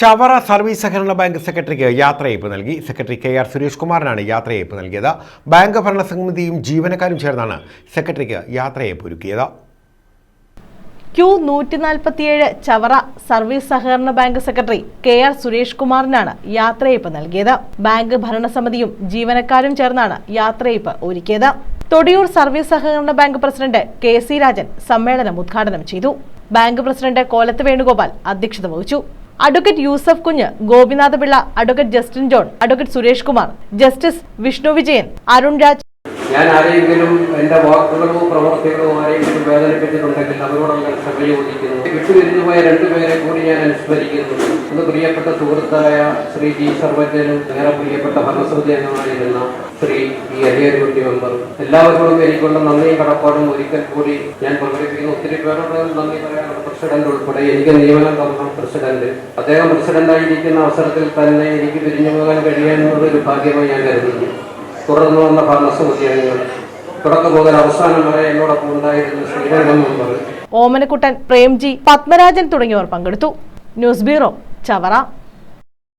Chavara service സഹകരണ bank സെക്രട്ടറിക്ക് യാത്രയയപ്പ് നൽകി. സെക്രട്ടറി കെ ആർ സുരേഷ് കുമാറിനാണ് യാത്രയയപ്പ് നൽകിയത്. ബാങ്ക് ഭരണസമിതിയും ജീവനക്കാരും ചേർന്നാണ് സെക്രട്ടറിക്ക് യാത്രയയപ്പ് ഒരുക്കിയത്. ക്യു നൂറ്റി നാൽപ്പത്തിയേഴ് ചവറ സർവീസ് സഹകരണ bank secretary K R Suresh കുമാറിനാണ് യാത്രയയപ്പ് നൽകിയത്. ബാങ്ക് ഭരണസമിതിയും ജീവനക്കാരും ചേർന്നാണ് യാത്രയയപ്പ് ഒരുക്കിയത്. തൊടിയൂർ സർവീസ് സഹകരണ bank president K C Rajan സമ്മേളനം ഉദ്ഘാടനം ചെയ്തു. ബാങ്ക് പ്രസിഡന്റ് കോലത്ത് വേണുഗോപാൽ അധ്യക്ഷത വഹിച്ചു. Advocate Yusuf Kunju Gopinatha Pillai advocate Justin John advocate Suresh Kumar justice Vishnu Vijayan Arun Raj ഞാൻ ആരെങ്കിലും എന്റെ വാക്കുകളോ പ്രവർത്തികളോ ആരെങ്കിലും വേദനിപ്പിച്ചിട്ടുണ്ടെങ്കിൽ അവരോട് ഞാൻ ക്ഷമ ചോദിക്കുന്നു വിട്ടുപിരിഞ്ഞു പോയ രണ്ടുപേരെ കൂടി ഞാൻ അനുസ്മരിക്കുന്നു. ഒന്ന് പ്രിയപ്പെട്ട സുഹൃത്തായ ശ്രീ ജി സർവജ്ഞനും ഏറെ പ്രിയപ്പെട്ട ഭരണസമിതി ശ്രീ ഇ അരിയരുട്ടി മെമ്പർ എല്ലാവർക്കും എനിക്കുള്ള നന്ദിയും കടപ്പാടും ഒരിക്കൽ കൂടി ഞാൻ പ്രകടിപ്പിക്കുന്നു ഒത്തിരി പേരോട് നന്ദി പറയാനുള്ള പ്രസിഡന്റ് ഉൾപ്പെടെ എനിക്ക് നിയമനം തന്ന പ്രസിഡന്റ്. അദ്ദേഹം പ്രസിഡന്റായിരിക്കുന്ന അവസരത്തിൽ തന്നെ എനിക്ക് പിരിഞ്ഞു പോകാൻ കഴിയാവുന്നത് ഒരു ഭാഗ്യമായി ഞാൻ കരുതുന്നു. തുടർന്ന് വന്ന ഭരണസമിതി തുറന്നു പോകാൻ അവസാനം വരെ എന്നോടൊപ്പം ഉണ്ടായിരുന്ന ശ്രീരംഗം ഓമനക്കുട്ടൻ പ്രേംജി പത്മരാജൻ തുടങ്ങിയവർ പങ്കെടുത്തു. News bureau Chavara.